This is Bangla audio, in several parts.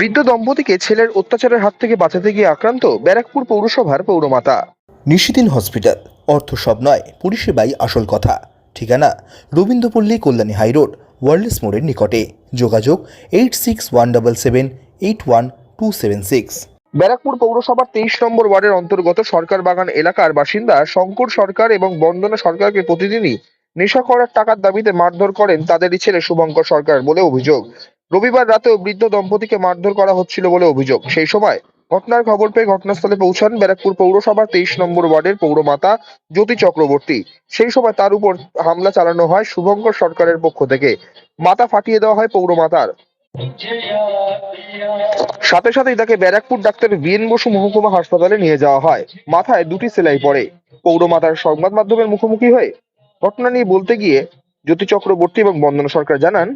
বৃদ্ধ দম্পতিকে ছেলের অত্যাচারের হাত থেকে বাঁচাতে গিয়ে আক্রান্ত ব্যারাকপুর পৌরসভার পৌরমাতা। নিশিদিন হসপিটাল। অর্থ সব নয় পরিষেবাই আসল কথা। ঠিকানা রবীন্দ্রপল্লী কল্যাণী হাইরোড ওয়ার্ল্ডস মোড়ের নিকটে। যোগাযোগ eight six one double seven eight one two seven six. Barrackpore পৌরসভার তেইশ নম্বর ওয়ার্ডের অন্তর্গত সরকার বাগান এলাকার বাসিন্দা শঙ্কর সরকার এবং বন্দনা সরকারকে প্রতিদিনই নেশা করার টাকার দাবিতে মারধর করেন তাদেরই ছেলে শুভঙ্কর সরকার বলে অভিযোগ। রবিবার রাতেও বৃদ্ধ দম্পতিকে মারধর করা হচ্ছিল বলে অভিযোগ। সেই সময় ঘটনার খবর পেয়ে ঘটনাস্থলে পৌঁছান ব্যারাকপুর পৌরসভার তেইশ নম্বর ওয়ার্ডের পৌরমাতা জ্যোতি চক্রবর্তী। সেই সময় তার উপর হামলা চালানো হয় শুভঙ্কর সরকারের পক্ষ থেকে। মাথা ফাটিয়ে দেওয়া হয় পৌরমাতার। সাথে সাথেই তাকে ব্যারাকপুর ডাক্তার বিএন বসু মহকুমা হাসপাতালে নিয়ে যাওয়া হয়। মাথায় দুটি সেলাই পড়ে। পৌরমাতার সংবাদ মাধ্যমের মুখোমুখি হয়ে ঘটনা নিয়ে বলতে গিয়ে জ্যোতি চক্রবর্তী এবং বন্দনা সরকার জানান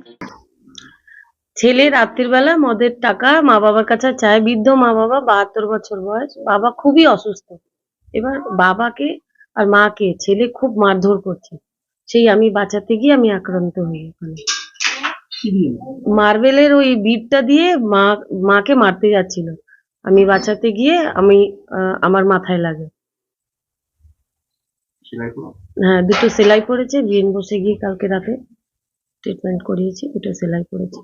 ছেলে রাত্রির বেলা মদের টাকা মা বাবার কাছে চায় বৃদ্ধ মা বাবা বাহাত্তর বছর বয়স বাবা খুবই অসুস্থ। এবার বাবাকে আর মাকে ছেলে খুব মারধর করছে। সেই আমি বাঁচাতে গিয়ে আমি আক্রান্ত হই ওখানে মার্বেলের ওই বিটটা দিয়ে মা মাকে মারতে যাচ্ছিল। আমি বাঁচাতে গিয়ে আমি আমার মাথায় লাগে। হ্যাঁ দুটো সেলাই পড়েছে। বিএন বসে গিয়ে কালকে রাতে ট্রিটমেন্ট করিয়েছি দুটো সেলাই পড়েছে।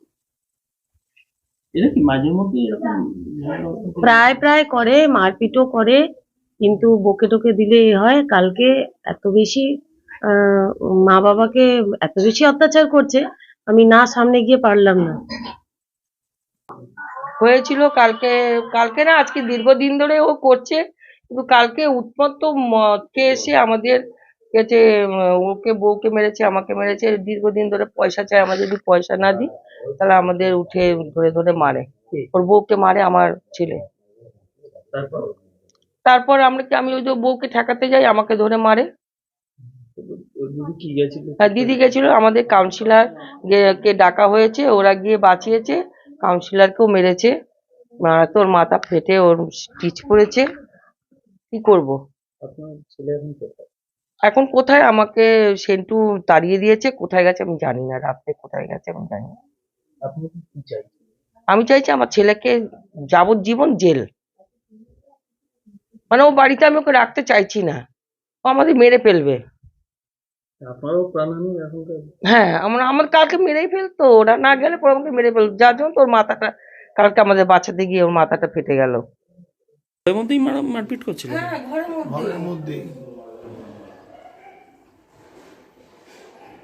এটা কি মাঝে মধ্যে এরকম প্রায় প্রায় করে মারপিটও করে কিন্তু বকে টকে দিলে এ হয়। কালকে এত বেশি আহ, মা বাবাকে এত বেশি অত্যাচার করছে আমি না সামনে গিয়ে পারলাম না। হয়েছিল কালকে কালকে না আজকে দীর্ঘদিন ধরে ও করছে কিন্তু কালকে উৎপত্ত মদকে এসে আমাদের কাছে উম, ওকে বউকে মেরেছে আমাকে মেরেছে দীর্ঘদিন ধরে পয়সা চায় আমরা যদি পয়সা না দিই তাহলে আমাদের উঠে ধরে ধরে মারে। ওর বউকে মারে আমার ছেলে। তারপর? আমরা কি আমি ওই যে বউকে ঠেকাতে যাই আমাকে ধরে মারে। ওর দিদি গেছিল? আর দিদি গেছিল আমাদের কাউন্সিলর কে ডাকা হয়েছে ওরা গিয়ে বাঁচিয়েছে কাউন্সিলরকেও মেরেছে। তোর মাথা ফেটে ওর স্টিচ পড়েছে। কি করব? আপনার ছেলে এখন কোথায়? এখন কোথায় আমাকে সেন্টু তাড়িয়ে দিয়েছে? কোথায় গেছে আমি জানি না। রাত্রে কোথায় গেছে আমি জানি না। আপনি কি কি আমি চাইছি আমার ছেলেকে যাবজ্জীবন জেল। মানে ও বাড়িতে আমি ওকে রাখতে চাইছি না। ও আমাদের মেরে ফেলবে। আপনারও হ্যাঁ আমরা আমার কালকে মেরেই ফেলতো। ওরা না গেলে পরে আমাকে মেরে ফেলতো। যার জন্য তোর মাথাটা কালকে আমাদের বাঁচাতে গিয়ে ওর মাথাটা ফেটে গেল। ওর মধ্যেই ম্যাডাম মারপিট করছিল? ঘরের মধ্যে